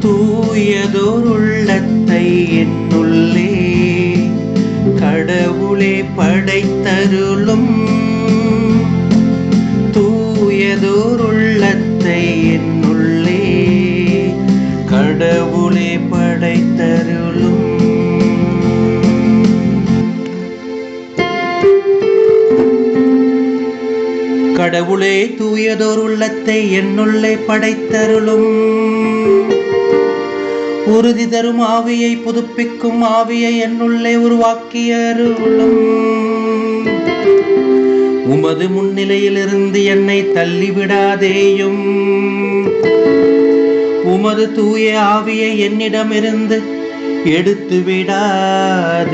தூயதோர் என்னுள்ளே கடவுளே படைத்தருளும். தூயதோருள்ள கடவுளே தூயதோர் உள்ளத்தை என்னுள்ளே படைத்தருளும். உறுதி தரும் ஆவியை புதுப்பிக்கும் ஆவியை என்னுள்ளே உருவாக்கியருளும். உமது முன்னிலையிலிருந்து என்னை தள்ளிவிடாதேயும். உமது தூய ஆவியை என்னிடமிருந்து எடுத்து விடாதேயும்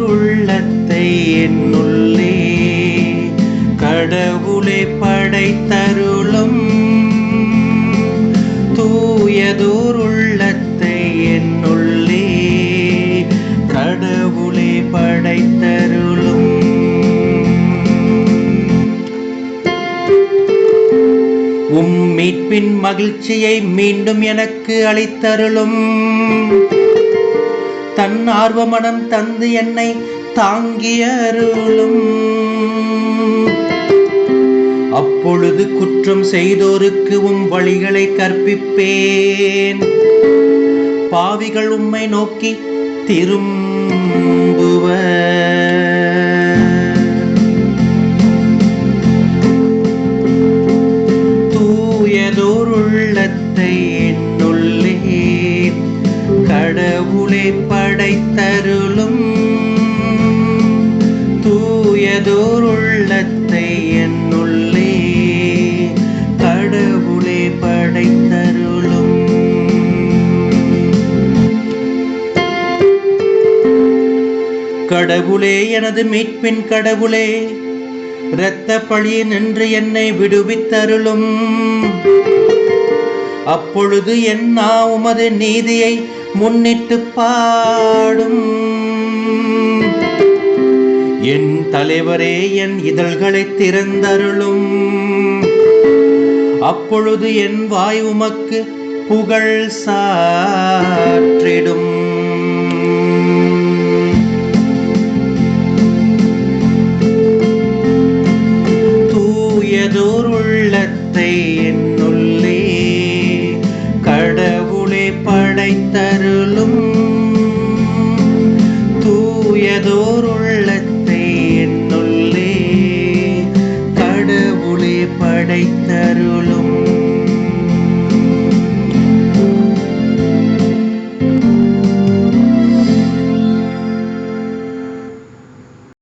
உள்ளத்தை என்னுள்ளே கடவுளை படைத்தருளும். தூயதோர் உள்ளத்தை என்னுள்ளே கடவுளை படைத்தருளும். உம் மீட்பின் மகிழ்ச்சியை மீண்டும் எனக்கு அளித்தருளும். தன் ஆர்வமனம் தந்து என்னை தாங்கிய அருளும். அப்பொழுது குற்றம் செய்தோருக்கு உம் வழிகளை கற்பிப்பேன். பாவிகள் உம்மை நோக்கி திரும்புவர். தூயதோருள்ளத்தை என்னுள்ளே ப அருளும் தூயதோர் உள்ளத்தை என்னுள்ளே கடவுளே படைத்தருளும். கடவுளே எனது மீட்பின் கடவுளே இரத்த பழி நின்று என்னை விடுவித்தருளும். அப்பொழுது என் உமது நீதியை முன்னிட்டு பாடும். என் தலைவரே என் இதழ்களை திறந்தருளும். அப்பொழுது என் வாய் உமக்கு புகழ் சாற்றிடும். நினைத்தருளும்